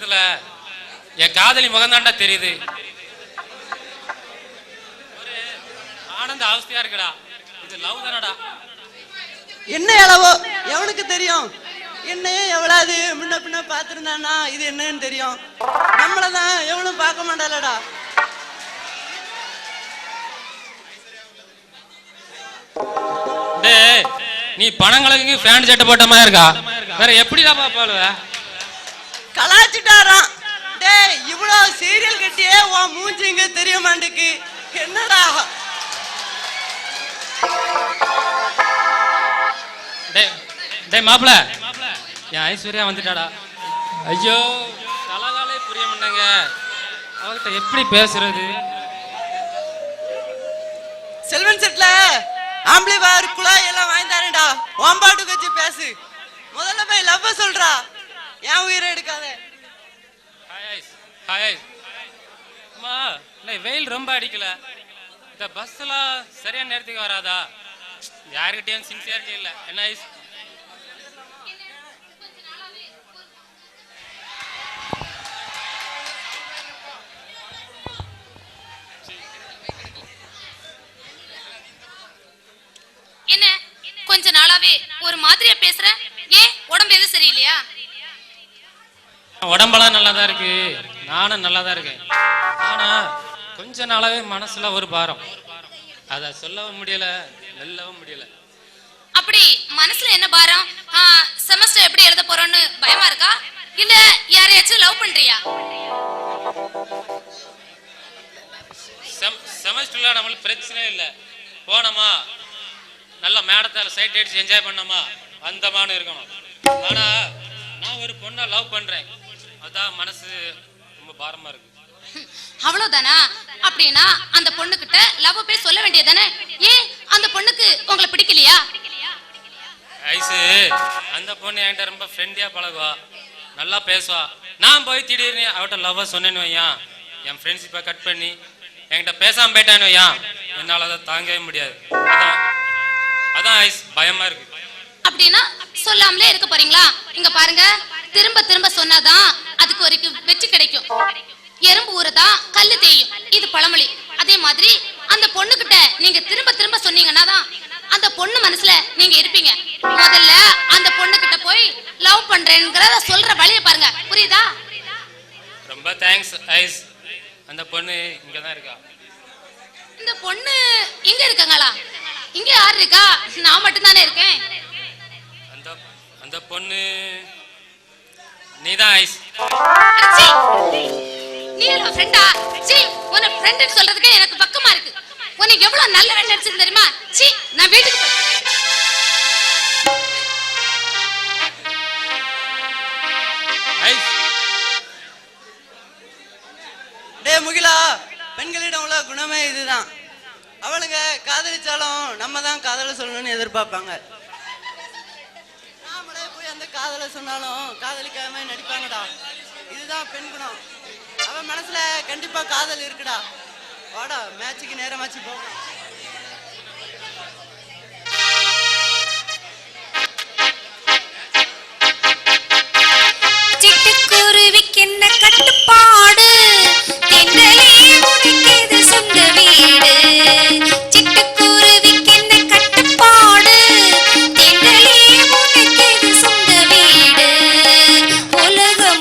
வெளிச்சத்துல என் காதலி முகந்தாண்டா தெரியுது. ஒரு ஆனந்த அவஸ்தையா இருக்குடா. இது லவ் தானடா. என்ன எளவோ எவனுக்கு தெரியும்? என்னையே எவ்வளவு முன்ன பின்ன பார்த்துருந்தானா இது என்னன்னு தெரியும். நம்மள தான் எவனும் பார்க்க மாட்டாளடா. டேய் நீ பணங்களுக்கு ஃபேன் சட்டை போட்ட மாதிரி இருக்கா? வேற எப்படிடா பாப்பாளுவ? கலாச்சிட்டாராம் டேய் இவ்வளோ சீரியல் கட்டியே உன் மூஞ்சி இங்க தெரிய மாட்டேக்கு என்னடா? டேய் டேய் மாப்பிள என் ஐஸ்வர்யா வந்துட்டாடா. ஐயோ தலகாலே புரிய மாட்டேங்க. அவகிட்ட எப்படி பேசுறது? செல்வன் செட்ல ஆம்பளை பார் குழாய் எல்லாம் வாங்கி தரேன்டா. ஓம்பாட்டுக்கு வச்சு பேசு. முதல்ல போய் லவ் சொல்றா. என் உயிரை எடுக்காத? அம்மா இல்லை வெயில் ரொம்ப அடிக்கல. இந்த பஸ் எல்லாம் சரியான நேரத்துக்கு வராதா? யாருக்கிட்டையும் சின்சியாரிட்டி இல்லை என்ன ஐஸ் என்ன? கொஞ்ச நாளாவே ஒரு மாதிரியா பேசுற? ஏன் உடம்பு எதுவும் சரியில்லையா? உடம்பெல்லாம் நல்லா தான் இருக்கு. நானும் நல்லா தான் இருக்கேன். ஆனா கொஞ்ச நாளாவே மனசுல ஒரு பாரம். அதை சொல்லவும் முடியல வெல்லவும் முடியல. அப்படி மனசுல என்ன பாரம்? செமஸ்டர் எப்படி எழுத போறோம்னு பயமா இருக்கா? இல்ல யாரையாச்சும் லவ் பண்றியா? செம் செமஸ்டர்ல நம்மளுக்கு பிரச்சனை இல்லை. போனோமா? நல்ல மேடத்தால சைட் அடிச்சு என்ஜாய் பண்ணோமா? வந்தமான்னு இருக்கணும். ஆனா நான் ஒரு பொண்ணை லவ் பண்றேன். அதான் மனசு ரொம்ப பாரமா இருக்கு. அவ்வளவுதானா? அப்படின்னா அந்த பொண்ணு கிட்ட லவ் போய் சொல்ல வேண்டியதானே ஏன் அந்த பொண்ணுக்கு உங்களை பிடிக்கலையா? ஐசு அந்த பொண்ணு என்கிட்ட ரொம்ப ஃப்ரெண்ட்லியா பழகுவா. நல்லா பேசுவா. நான் போய் திடீர்னு அவட்ட லவ்வ சொன்னேன்னு வையான் என் ஃப்ரெண்ட்ஷிப்பை கட் பண்ணி என்கிட்ட பேசாம போயிட்டான்னு வையான் என்னால அதை தாங்கவே முடியாது. அதான் அதான் ஐஸ் பயமா இருக்கு. அப்படின்னா சொல்லாமலே இருக்க போறீங்களா? இங்க பாருங்க திரும்ப திரும்ப சொன்னாதான் நீங்க இருப்பீங்க. முதல்ல அந்த பொண்ணு கிட்ட போய் லவ் பண்றேங்கிறத சொல்ற வழிய பாருங்க. புரியுதா? ரொம்ப தேங்க்ஸ் ஐஸ். அந்த பொண்ணு இங்க தான் இருக்கா? இந்த பொண்ணு இங்க இருக்காங்களா? இங்க யார் இருக்கா? நான் மட்டும் தானே இருக்கேன். அந்த அந்த பொண்ணு நீதான் ஐஸ்! நீ எல்லாம் ஃப்ரெண்டா சீ உன்னை ஃப்ரெண்ட்னு சொல்றதுக்கு எனக்கு பக்கமா இருக்கு. உன்னை எவ்வளவு நல்லவன் நினைச்சது தெரியுமா? சீ நான் வீட்டுக்கு பெண்களிடம் உள்ள குணமே இதுதான். அவளுங்க காதலிச்சாலும் நம்ம தான் காதலை சொல்லணும்னு எதிர்பார்ப்பாங்க. நாமளே போய் அந்த காதலை சொன்னாலும் காதலிக்காம நடிப்பாங்கடா. இதுதான் பெண் குணம். அவன் மனசுல கண்டிப்பா காதல் இருக்குடா. வாடா மேட்சுக்கு நேரமாச்சு போகணும்